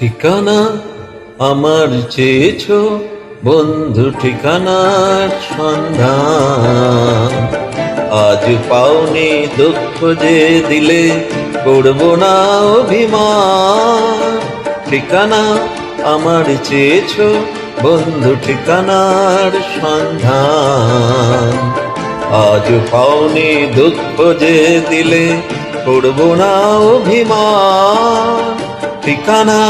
ঠিকানা আমার চেয়েছ বন্ধু ঠিকানার সন্ধান। আজ পাওনি দুঃখ যে দিলে করব না অভিমান। ঠিকানা আমার চেয়েছ বন্ধু ঠিকানার সন্ধান। আজ পাওনি দুঃখ যে দিলে করব না অভিমান। ঠিকানা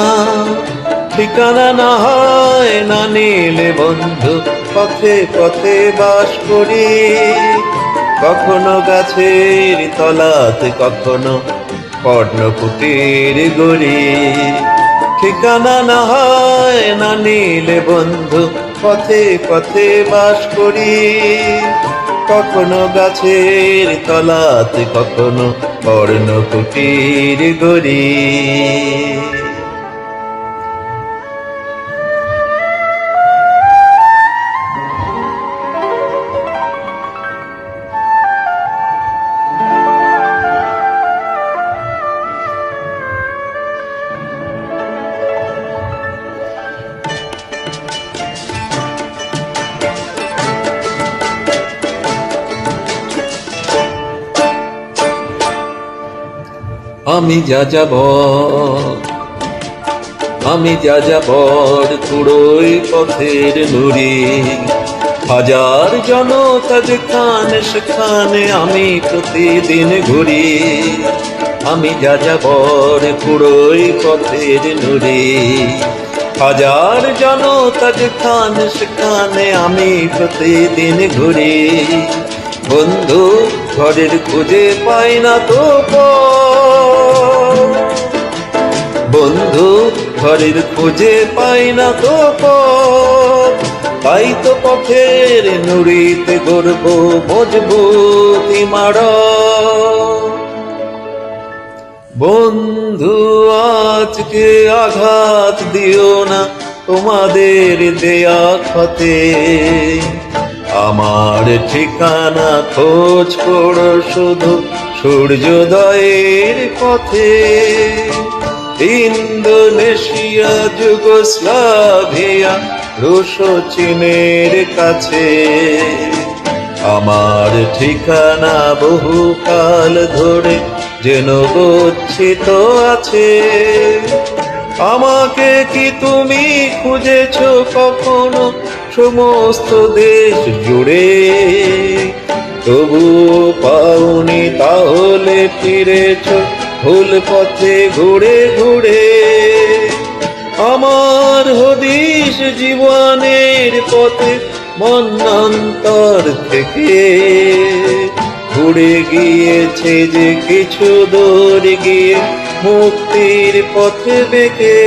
ঠিকানা না হয় না নিলে বন্ধু, পথে পথে বাস করি। কখনো গাছের তলাতে, কখনো কর্ণকুটির গড়ি ঠিকানা না হয় না নিলে বন্ধু, পথে পথে বাস করি। কখনো গাছের তলাতে, কখনো কর্ণকুটির গড়ি আমি যা যাব আমি যা যাবর কুড়োই পথের নুরি। হাজার জনতা যেখানে সেখানে আমি প্রতিদিন ঘুরি। আমি যা যাবর কুড়োই পথের নুরি। হাজার জনতা যেখানে সেখানে আমি প্রতিদিন ঘুরি। বন্ধু, ঘরের খুঁজে পাই না তো পর। ঘরের খুঁজে পাই না তো। তাই তো পথের নুড়িতে গর্ব মজবুতি মার বন্ধু, আজকে আঘাত দিও না তোমাদের দেয়া ক্ষতে আমার ঠিকানা খোঁজ করো শুধু সূর্যোদয়ের পথে। ইন্দোনেশিয়া যুগোস্লাভিয়া, রুশ চীনের কাছে। আমার ঠিকানা বহুকাল ধরে যেন গচ্ছিত আছে। আমাকে কি তুমি খুঁজেছ কখনো? সমস্ত দেশ জুড়ে। তবু পাওনি তাহলে ফিরেছ ভুল পথে ঘুরে ঘুরে। আমার হদিস জীবনের পথে মন্নান্তর থেকে। ঘুরে গিয়েছে যে কিছু দূর গিয়ে মুক্তির পথে বেঁকে।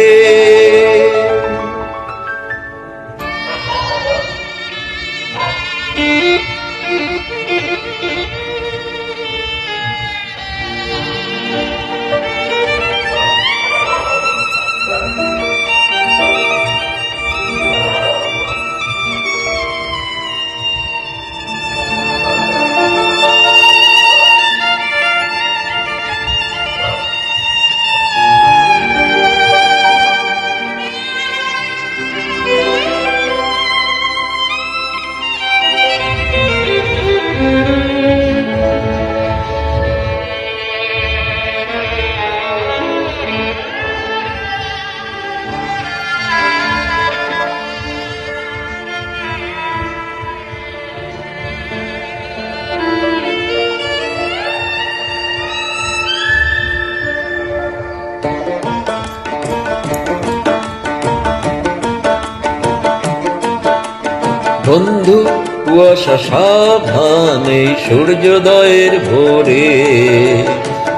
বন্ধু, কুয়াশা সাবধানে, সূর্যোদয়ের ভোরে।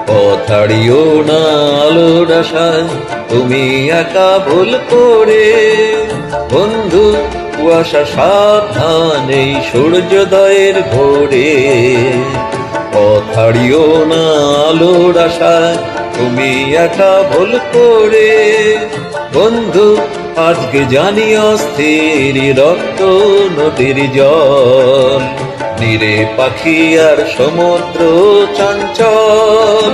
পথাড়িও না আলোর আশায়, তুমি একা ভুল করে। বন্ধু, কুয়াশা সাবধান, সূর্যোদয়ের ভোরে। পথাড়িও না আলোর আশায়, তুমি একা ভুল করে। বন্ধু আজকে জানি অস্থির রক্ত নদীর জল। নীরে পাখি আর সমুদ্র চঞ্চল।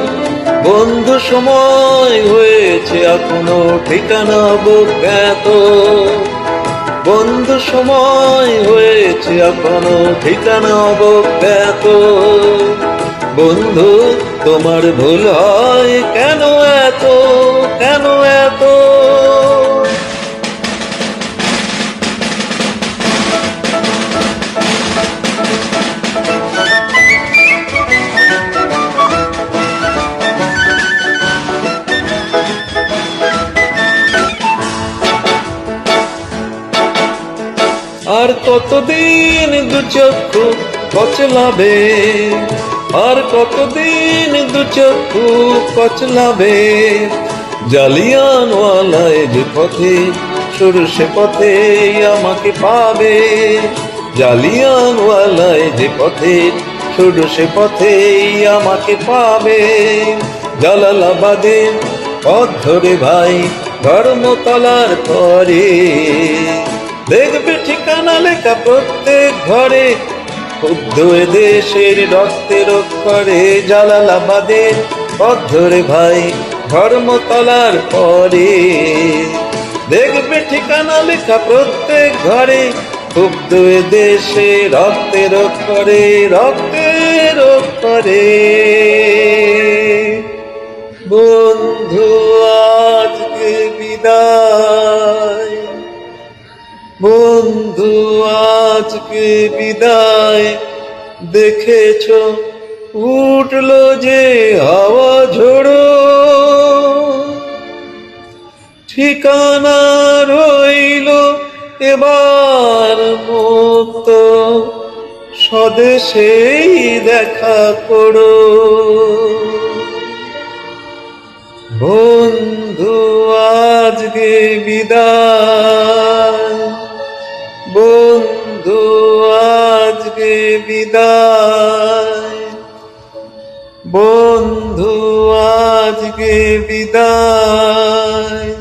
বন্ধু সময় হয়েছে এখনও ঠিকানা জ্ঞাত বন্ধু সময় হয়েছে এখনও ঠিকানা জ্ঞাত বন্ধু, তোমার ভুল হয় কেন এত? আর কতদিন দু চক্ষু কচলাবে আর কতদিন দু চক্ষু কচলাবে জালিয়ানওয়ালায় যে পথে শুরু সে পথে আমাকে পাবে। জালিয়ানওয়ালায় যে পথে শুরু সে পথে আমাকে পাবে। জালালাবাদে পথ ধরে ভাই, ধর্মতলার পরে। দেখবে ঠিকানা লেখা প্রত্যেক ঘরে দেশের রক্তের অক্ষরে জালালাবাদে পথ ভাই ধর্মতলার পরে। দেখবে ঠিকানা লেখা প্রত্যেক ঘরে ক্ষুব্ধ দেশে রক্তের অক্ষরে রক্তের অক্ষরে বন্ধু, আজকে বিদায়। বন্ধু, আজকে বিদায়। দেখেছ, উঠল যে হাওয়া ঝোড়ো। ঠিকানা রইল এবার মুক্ত স্বদেশেই দেখা করো। বন্ধু, আজকে বিদায়। বন্ধু আজকে বিদায়। বন্ধু আজকে বিদায়।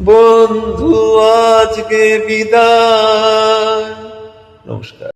বন্ধু আজকে বিদায়। নমস্কার।